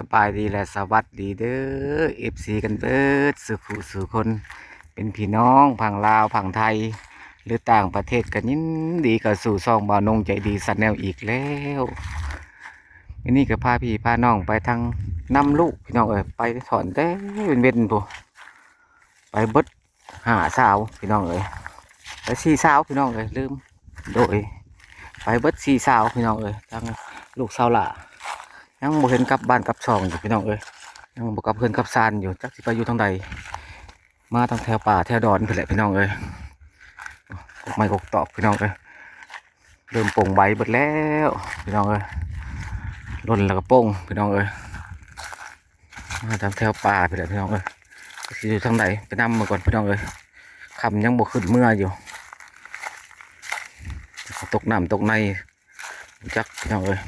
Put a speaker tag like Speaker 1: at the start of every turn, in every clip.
Speaker 1: สบายดีและสวัสดีเด้อเอฟซีกันเบิดสุขุสุคน เป็นพี่น้องพังลาวพังไทย หรือต่างประเทศกันยินดีกับสู่ซองบานงใจดีสันแนวอีกแล้ววันนี้ก็พาพี่พาน้องไปทางน้ำลูกพี่น้องเอ้ยไปถอนแต่เป็นเว้นผู้ไปเบิดหาสาวพี่น้องเอ้ยไปสี่สาวพี่น้องเอ้ยลืมโดยไปเบิดสี่สาวพี่น้องเอ้ยทางลูกสาวหล่า ยังบ่เห็นกลับบ้านกลับช่องอยู่พี่น้องเอ้ยยังบ่กลับเพื่อนกลับซานอยู่จักสิไปอยู่ทางใดมาทางแถวป่าแถวดอนไปแหละพี่น้องเอ้ยกไม้กกตอบพี่น้องเอ้ยเริ่มโป่งใบเบิดแล้วพี่น้องเอ้ยล่นแล้วก็โป่งพี่น้องเอ้ยมาทางแถวป่าไปแหละพี่น้องเอ้ยสิอยู่ทางใดไปนำมาก่อนพี่น้องเอ้ยคำยังบ่ขึ้นเมื่ออยู่ตกน้ำตกในจักพี่น้องเอ้ย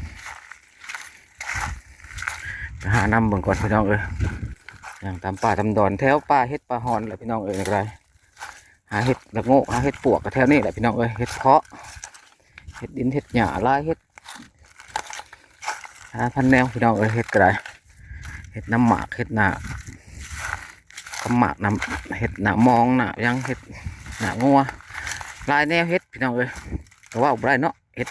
Speaker 1: หาน้ำเบิ่งก่อนพี่น้องเอ้ยอย่างตามป่าตามดอนแถวป่าเฮ็ดป่าหอนแหละพี่น้องเอ้ยอะไรหาเห็ดละโงกหาเห็ดปวกกับแถวนี้แหละพี่น้องเอ้ยเห็ดเพาะเห็ดดินเห็ดหญ้าลายเห็ดหาพันแนวพี่น้องเอ้ยเห็ดกระไรเห็ดน้ำหมากเห็ดหนากำหมากน้ำเห็ดหนามองหนายังเห็ดหนางัวลายแนวเห็ดพี่น้องเอ้ยก็ว่าบ่ได้เนาะเห็ด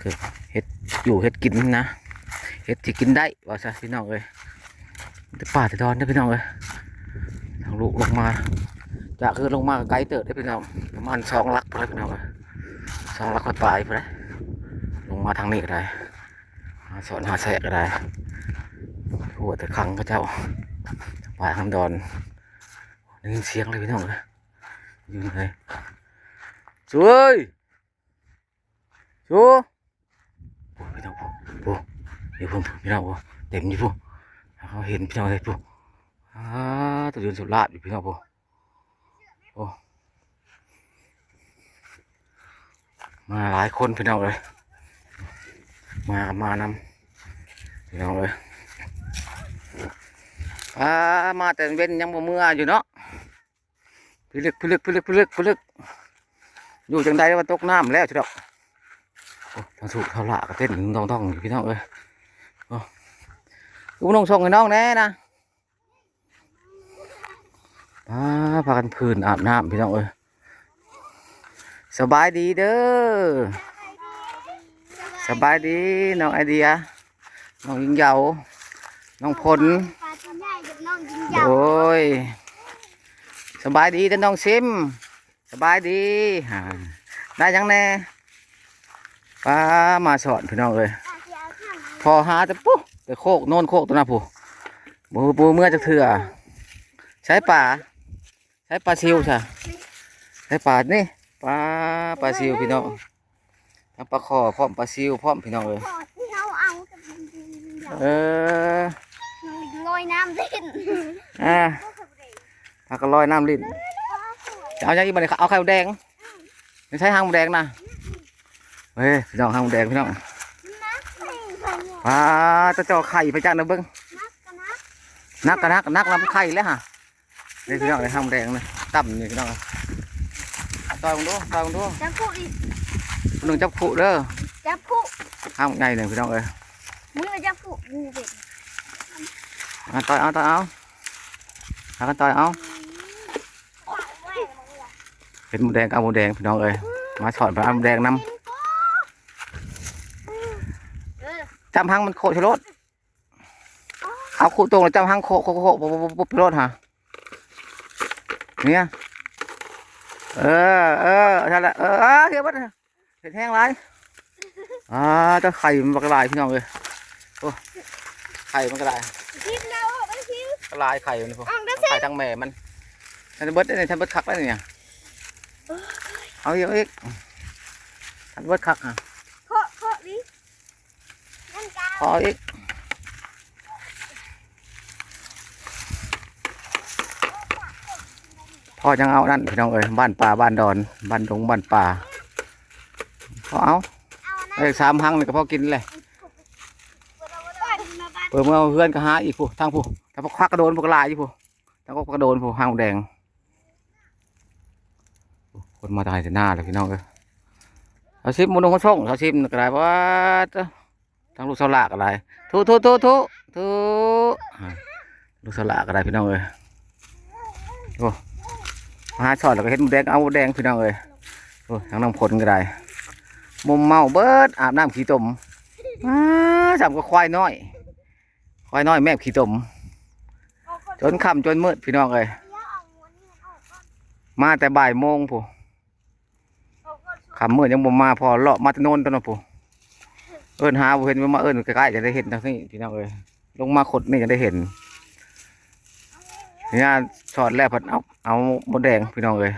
Speaker 1: คือเห็ดอยู่เห็ดกินนะ ห็ดที่กินได้ว่าซะพี่น้องเอ้ยแต่ป่าแต่ดอนนะพี่น้องเอ้ยทางลูกลงมา จากคือลงมาไกลเติบได้อพี่น้องประมาณสองลักไปเลยพี่น้องเอ้ยสองลักค่อยปลายไปเลยลงมาทางนี้ก็ได้หาสอนหาแสกก็ได้หัวแต่คังพระเจ้าป่าทางดอนได้ยินเสียงเลยพี่น้องเอ้ยยืนเลยช่วยช่วยโอ้ยพี่น้องโอ้ ดี๋ยวผมพี่น้องผมเต็มอยู่ผมเขาเห็นพี่น้องเลยผมอ่าตัวเดินสุดลาดอยู่พี่น้องผมโอ้มาหลายคนพี่น้องเลย มามานำพี่น้องเลยอ่ามาแต่เว้นยังบ่เมื่ออยู่เนาะพิลึกพิลึกพิลึกพิลึกพิลึกอยู่จังใดว่าตกน้ำแล้วจุดอกโอ้ทางสูบเท่าละก็เต้นต้องต้องอยู่พี่น้องเอ้ย กูน้องส่งให้น้องแน่นะพาพากันพื้นอาบน้ำพี่น้องเอ้ยสบายดีเด้อสบายดีน้องไอเดียน้องยิงเหยาน้องพล
Speaker 2: ปลาตัวใหญ่กับน้องกิน
Speaker 1: โด
Speaker 2: ยำ
Speaker 1: ยสบายดีเด้อน้องซิมสบายดีฮ่าได้ยังแน่ป้ามาสอนพี่น้องเอ้ย
Speaker 2: ปลาที่เอาข้างใน
Speaker 1: พอหาแต่ปุ๊บแต่ โคกโน่นโคกตัวนั้นผู้บูบูเมื่อจะเถื่อใช้ป่า ใช้ปลาซิวใช่ใช้ป่านี่ปลาปลาซิวพี่น้องทั้งปลาคอพร้อมปลาซิวพร้อมพี่น้องเลย
Speaker 2: ปอดที่เราเอากับกินยำ
Speaker 1: เออ
Speaker 2: ลอยน้ำเล่น
Speaker 1: อ่าปลากระลอยน้ำลิ้นจะเอาอย่างนี้มาเลยเอาไข่มดแดงไม่ใช่หางมดแดงนะเฮ้ยพี่น้องหางมดแดงพี่น้อง
Speaker 2: นักไม่ เคยเนี่ย
Speaker 1: ปลาจะเจ่อไข่ไปจ้านะเบิ้ง
Speaker 2: นักกันนัก
Speaker 1: นักกันนักนักลำไข่แล้วฮะนี่พี่น้องเลยหางมดแดงเลยต่ำนี่พี่น้องต่อยมึงดูต่อยมึงดู
Speaker 2: จับคู่อีก
Speaker 1: หนึ่งจับขู่เด้อ
Speaker 2: จับคู่
Speaker 1: ห้ามไงหนึ่งพี่น้องเอ้ย
Speaker 2: มือจับคู่มือเป็ด
Speaker 1: เอาต่อยเอาต่อยเอาหากันต่อยเอาเป็นหมูแดงก็เอาหมูแดงพี่น้องเอ้ยมาสอนไปเอาหมูแดงน
Speaker 2: เออำ
Speaker 1: จำหังมันโคชรสเอาขู่ตรงแล้วจำหังโคโคโคปุ๊บปุ๊บปุ๊บรถฮะเนี่ยเออเออใช่ละเออเออเฮียบัดเห็ดแห้งไรอ่าเจะไข่มันกระลายพี่น้องเอ้ยโอ้ไข่มันกระลาย
Speaker 2: ชิมแล้วไปชิม
Speaker 1: กระลายไข่มันพวก
Speaker 2: อ่างได้
Speaker 1: ไข่ทั้งแม่มันทันเบิดได้ทันเบิดคักได้เนี่ยเอาอีกเอาอีกทันเบิดคักอะ
Speaker 2: เคาะเคาะดินั่นกา
Speaker 1: ขออีกพ่อยังเอานั่นพี่น้องเอ้ยบ้านป่าบ้านดอนบ้านดงบ้านป่าพอเอา
Speaker 2: เอานะ
Speaker 1: ไอ้สามหังนี่ก็พอกินเลย
Speaker 2: บ้านมาบ้าน
Speaker 1: เปิดมือเอาเพื่อนก็หาอีกผู้ทางผู้ถ้าพวกควักกระโดนพวกกระลายอีกผู้ทางพวกกระโดนผู้หางแดงคนมาตายแต่หน้าเลยพี่น้องเอ้ยเอาชิมมุนงคนส่งเอาชิมกระไรว่าจะ ทั้งลูกสลากอะไรทุทุทุทุทุลูกสลากอะไรพี่น้องเอ้ยโอ้มาหาช็อตแล้วก็เห็นหมูแดงเอามูแดงพี่น้องเอ้ยโอ้ทั้งน้ำพลก็ได้มุมเมาเบิดอาบน้ำขี้ตมมาจับก็ควายน้อยควายน้อยแม่ขี้ตมจนค่ำจนมืดพี่น้องเอ้ย
Speaker 2: มา
Speaker 1: แต่บ่ายโมงผู้
Speaker 2: เอาก่อน
Speaker 1: ค่ำมืดยังบ่มาพอเลาะมาตะโนนตอนนั้นผู้ เอิ้นหาบ่เห็นว่ามาเอิ้นใกล้ๆจะได้เห็นทางนี้พี่น้องเอ้ยลงมาขดนี่จะได้เห็นเนี่ยสอดแล้วพัดเอาเอาหมดแดงพี่น้องเอ้ย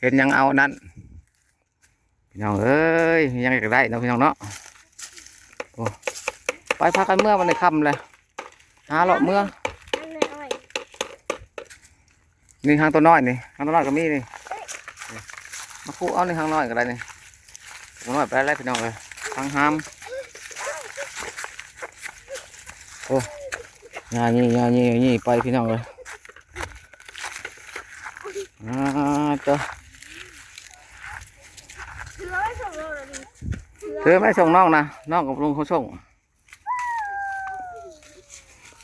Speaker 1: เห็นยังเอานั้นพี่น้องเอ้ยยังอยากได้นะพี่น้องเนาะไปพากันเมื่อวันในค่ำเลยหาเลาะเมื่อ
Speaker 2: นี่
Speaker 1: หางตัวน้อยนี่หางตัวน้อยก็มีนี่มาคู่เอาในหางน้อยก็ได้นี่ตัวน้อยไปได้พี่น้องเลยหางห้าม โอ้ยานี่ยานี่ยานี่ไปพี่น้องเลยอ่าจ้า
Speaker 2: ถือไว้ส่งเราเลยดิ
Speaker 1: เธอไม่ส่งน้องนะน้องกับลุงเขาส่ง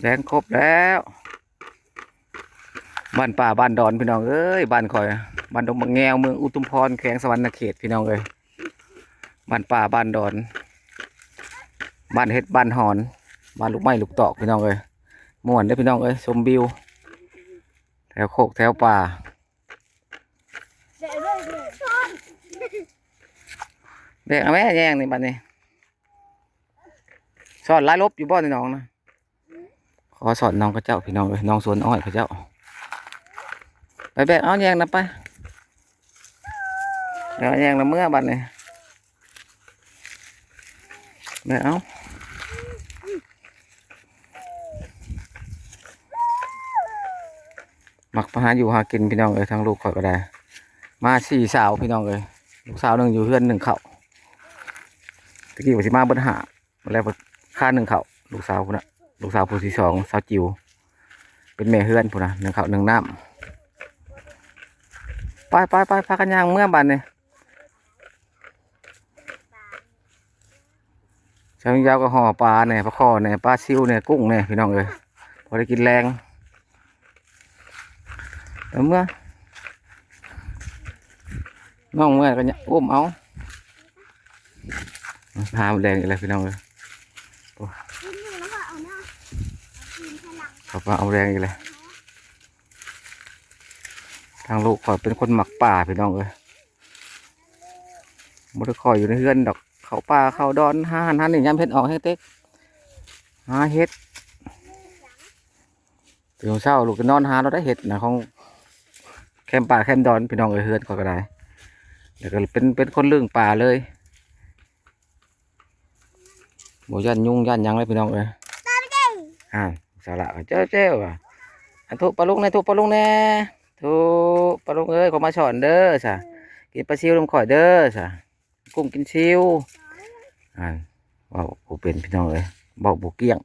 Speaker 1: แดงครบแล้วบ้านป่าบ้านดอนพี่น้องเอ้ยบ้านคอยบ้านดงบางแงวเมืองอุทุมพรแขวงสวรรณเขตพี่น้องเอ้ยบ้านป่าบ้านดอนบ้านเฮ็ดบ้านหอน บ้านลูกไม้ลูกตอกพี่น้องเอ้ยม่วนได้พี่น้องเอ้ยชมวิว แถวโคกแถวป่า
Speaker 2: เด็
Speaker 1: กเอาแม่แย่งนี่บัดนี้สอนไล่ลบอยู่บ่ในน้องนะขอสอนน้องกระเจ้าพี่น้องเลยน้องสวนอ้อยกระเจ้าไปแบกเอาแย่งนะไปเดี๋ยวแย่งนะเมื่อบัดนี้แบกเอา มักมาหาอยู่หากินพี่น้องเอ้ยทั้งลูกข่อยก็ได้ มาสี่สาวพี่น้องเอ้ยลูกสาวหนึ่งอยู่เพื่อนหนึ่งเขาตะกี้ว่าสิมาเบิ้หาแล้วค่าหนึ่งเขาลูกสาวพุ่นน่ะลูกสาวผู้ที่สองสาวจิว เป็นแม่เฮือนพุ่นน่ะหนึ่งเขาหนึ่งน้ำไปไปไปพากันย่างเมื่อบันเนี่ยช้างยาวก็ห่อปลาเนี่ยปลาคอเนี่ยปลาซิวเนี่ยกุ้งเนี่ยพี่น้องเอ้ยพอได้กินแรง เมื่อน้องเมื่อก็เนี่ยอุ้มเอาพาแดงอีกแล้วพี่น้องเลย
Speaker 2: กินอยู่แล้วก็เอาหน้าเอากินให้หลัง
Speaker 1: ขอมาเอาแรงอีกแล้วทางลูกขอยเป็นคนหมักป่าพี่น้องเลยมดคอยอยู่ในเฮือนดอก เขาป่าเขาดอนหาหันหันนี่ยามเฮ็ดออกให้เต็กหาเฮ็ดตื่นเช้าลูกก็นอนหาเราได้เห็ดนะของ คมป่าแคมดอนพี่น้องเอ้ยเฮือนก็ก็ได้แล้วก็เป็นเป็นคนเรื่องป่าเลยโมยันยุ่งยันหยังเลยพี่น้องเอ้ย
Speaker 2: ตามเก่ง
Speaker 1: อ่าสาระเจ้าเจ้าอะอันทุปลาลุงในทุปลาลุงแน่ทุปลาลุงเอ้ยขอมาสอนเด้อสะกินปลาซิวลมข่อยเด้อสะกุ้งกินซิวอ่าเว่าผู้เป็นพี่น้องเอ้ยบอกบุเกี้ยง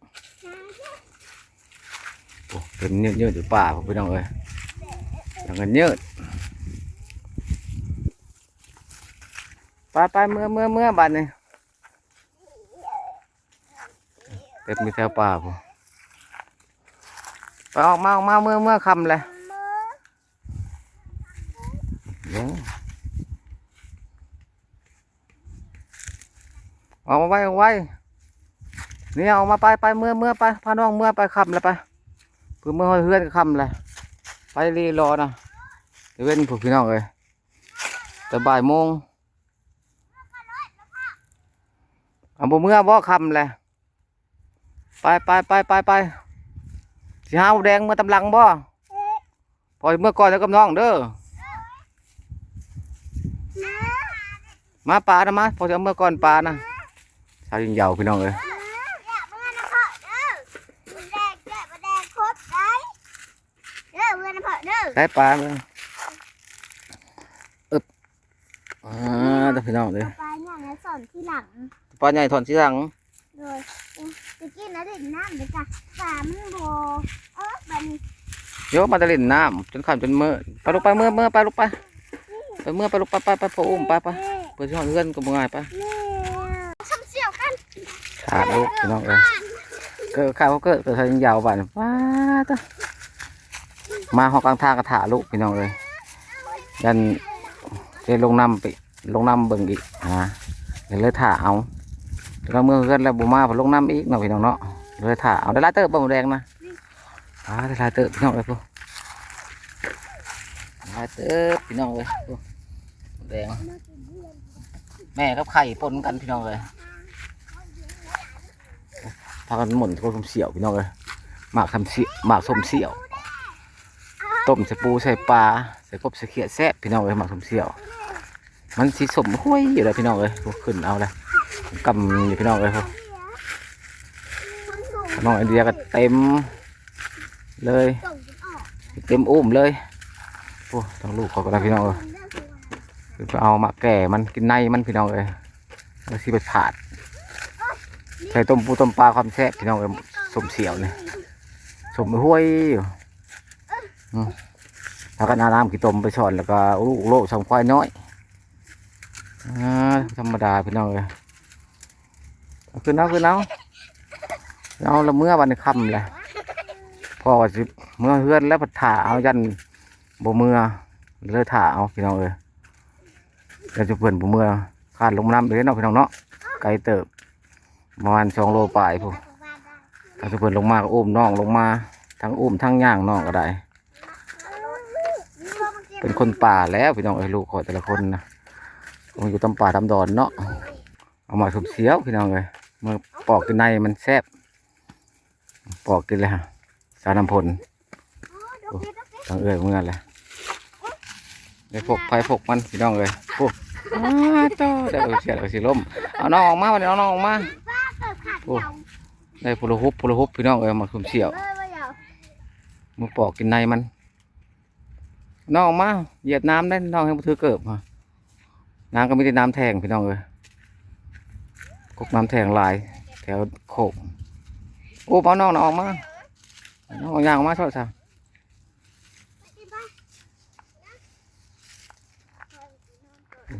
Speaker 1: โอ้เป็นเนื้อเนื้ออยู่ป่าพวกพี่น้องเอ้ย อย่างเงินเนื้อไปไปเมื่อเมื่อเมื่อบัดนี่เต็มมีแถวป่าพวกไปออกมาออกมาเมื่อเมื่อคำเลยเออกมาไว้ออกไว้เนี่ออกมาไปไปเมื่อเมื่อไปพาน้องเมื่อไปคำเลยไปเพื่อเมื่อเพื่อนคำเลย ไปรีรอนะเดี๋ยวเว้นพวกพี่น้องเลยแต่บ่ายโมงเอาบ่เมื่อบ่คำเลยไปไปไปไปไปสิหาแดงเมื่อตำลังบ่พอเมื่อก่อนแล้วกับน้องเด้อมาปลานะมาพอจะเอเมื่อก่อนปลานะชาวยิงยาวพี่น้องเอ้ยา
Speaker 2: เมื่อนะพ่อเด้อมันแดงแกะมาแดงครบได้เด้อเมื่อ นะพ่อเด้อ
Speaker 1: ใช้ปลาเลยอึบอ่าเด้อพี่น้องเด้อ
Speaker 2: ไปเนี่ยนะสอนที่หลัง
Speaker 1: ปลาใหญ่ถอนที่หลัง
Speaker 2: เลยตะกี้นะเด็กน้ำเลยจ้ะสามโบเออบัน
Speaker 1: โยกมาตะลินน้ำจนข้ามจนเมื่อไปลูกไปเมื่อเมื่อไปลูกไปไปเมื่อไปลูกไปไปไปพออุ้มไปไปเพื่อที่ห้องเพื่อนก็บ่ง่ายไป
Speaker 2: นี่ทำเสี่ยวกัน
Speaker 1: ถาลูกพี่น้องเอ้ยเกิดข้าวเขาเกิดเกิดทางยาวบ้านว้าตะ มาหอกกลางท่ากระถาลูกพี่น้องเอ้ยยันจะลงน้ำไปลงน้ำเบิ่งอีกนะเดี๋ยวเลยถ่าเอาแล้วเมื่อเกิดแล้วบุมาพอลงน้ำอีกเนาะพี่น้องเนาะเลยถ่าเอาได้ลายเติบบ่มแดงนะอ่าได้ลายเติบพี่น้องเอ้ยพวกลายเติบพี่น้องเอ้ยพวกแดงแม่กับไข่ปนกันพี่น้องเลยพากันหมุนโคสมเสี่ยวพี่น้องเลยหมากทำเสี่ยวหมากสมเสี่ยว ต้มใส่ปูใส่ปลาใส่กบใส่เขียดแซ่บพี่น้องเลยหมากสมเสี่ยว มันสีสมห้วยอยู่เลยพี่น้องเลยขึ้นเอาเลยกำอยู่พี่น้องเลยพวกน้องไอเดียก็เต็มเลย เต็มอุ้มเลยโอ้ทั้งลูกเขาก็ได้พี่น้องเลยคือเอามาแก่มันกินในมันพี่น้องเอ้ยแล้วสิไปผาดใส่ต้มปูต้มปลาความแซ่บพี่น้องเอ้ยสมเสียวเนี่ยสมห้วยอยู่ อืมแล้วก็นาน้ำกี่ต้มไปช้อนแล้วก็ลูกโลกสองควายน้อยอธรรมดาพี่น้องเอ้ยเอาขึ้นเอาขึ้นเอาเอาละเมื่อวันค่ำเลยพอว่าสิเมื่อเฮือนแล้วผัดถ่าเอายันบ่เมื่อเลยถ่าเอาพี่น้องเอ้ยเราจะเปิ่นผมเมื่อขาดลงน้ำเลยเนาะพี่น้องเนาะไกลเติบประมาณสองโลปลายพวกเราจะเปิ่นลงมาก็อุ้มน้องลงมาทั้งอุ้มทั้งย่างน้องก็ได้ เป็นคนป่าแล้วพี่น้องไอ้ยลูกขอยแต่ละคนนะมันอยู่ตำป่าตำดอนเนาะเอามาสุบเสียวพี่น้องเลยเมื่อปอกกินในมันแซ่บปอกกินเลยฮะสารน้ำพลทางเอ่ยเมื่อเลยได้พกไฟพกมันพี่น้องเลยพวกอ้าเจ้าได้เอาเสียเอาสิล่มเอาน้องออกมาวันนี้เอาน้องออกมาโอ้ได้พลฮุบพลฮุบพี่น้องเอ้ยมาคุมเสี่ยวมือปอกกินในมัน น้องออกมาเหยียบน้ำได้น้องให้มันถือเกิบมาน้ำก็ไม่ได้น้ำแทงพี่น้องเอ้ยกกน้ำแทงหลาย แถวโคกโอ้เอาน้องน่ะออกมาน้องเอายางออกมาชอบจ้ะ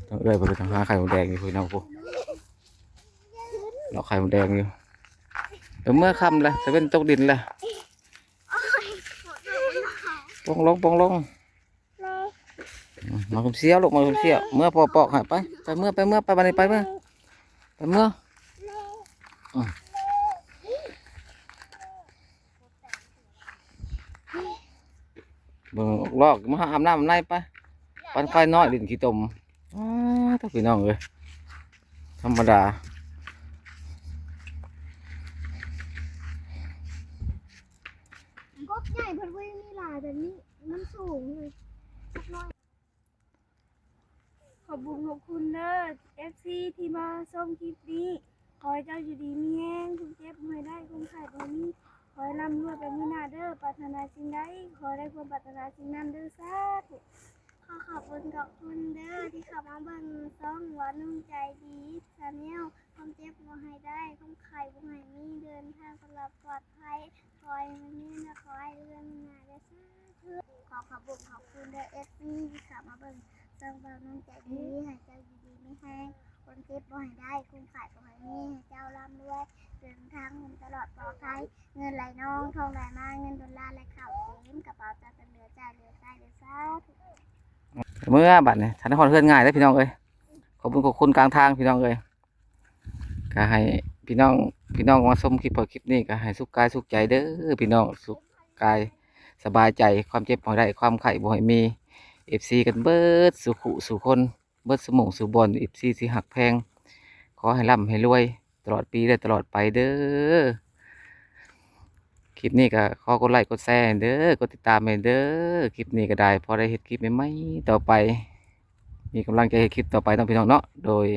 Speaker 1: ต้องเอ้ยไปทางหาไข่มดแดงอยู่พี่น้องพวกเราไข่มดแดงอยู่เดี๋ยวเมื่อค่ำเลยจะเป็นตกดินเลยปองลงปองลง มาคุมเสียวลูกมาคุมเสียวเมื่อปอกปอกหายไปไปเมื่อไปเมื่อไปบันนี้ไปเมื่อไปเมื่อเบิ่งลอกมาหาอาบน้ำอาบในไปปันไฟน้อยดินขี้ตมอ้าถ้าพี่น้องเลยธรรมดา
Speaker 2: กบใหญ่เพิ่นวิ่งมีหลายแต่นี่มันสูงเลยน้อย
Speaker 3: บุญขอบคุณเด้อ FC ที่มาส้มคลิปนี้ ขอให้เจ้าอยู่ดีมีแห้งคุณเจ็บไม่ได้คุณขาดบ่มีขอให้ร่ำรวยไปมีหน้าเด้อปรารถนาสิ่งใดขอได้ความปรารถนาสิ่งนั้นเด้อสาธุ
Speaker 2: ขอขอบคุณขอบคุณเด้อที่ข้ามาเบิ่งซ่องหวานนุ่มใจดีชาแนลความเจ็บบ่ให้ได้ความไข่บ่ให้มีเดินทางตลอดปลอดภัยคอยมันนี่นะคอยเรื่องงานได้สาธุขอขอบคุณขอบคุณเด้อเอฟซีที่ข้ามาเบิ่งซ่องหวานนุ่มใจดี เมื่อ
Speaker 1: บัดเนี่ยทันนครเพื่อนง่ายได้พี่น้องเอ้ยขอบคุณขอบคุณกลางทางพี่น้องเอ้ยก็ให้พี่น้องพี่น้องมาชมคลิปพอคลิปนี้ก็ให้สุขกายสุขใจเด้อพี่น้องสุขกายสบายใจความเจ็บบ่ได้ความไข้บ่ให้มีเอฟซีกันเบิดสุขุสุคนเบิดสมองสุบอลเอฟซีสิหักแพง ขอให้ร่ำให้รวย ตลอดปีและตลอดไปเด้อ คลิปนี้ก็ขอกดไลค์กดแชร์เด้อกดติดตามเด้อคลิปนี้ก็ได้พอได้เห็นคลิปใหม่ๆต่อไป มีกำลังใจให้คลิปต่อไปต้องพี่น้องเนาะโดย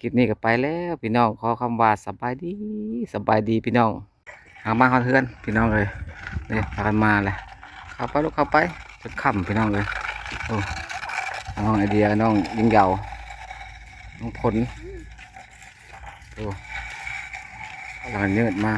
Speaker 1: คลิปนี้ก็ไปแล้วพี่น้องขอคำว่าสบายดีสบายดีพี่น้องหามาเขาเพื่อนพี่น้องเลยเนี่พากันมาเลยเข้าไปลูกเข้าไปจนค่ำพี่น้องเลยโอ้น้องไอเดียน้องยิงเยาวน้องผลโอ้กำลังเนิดมา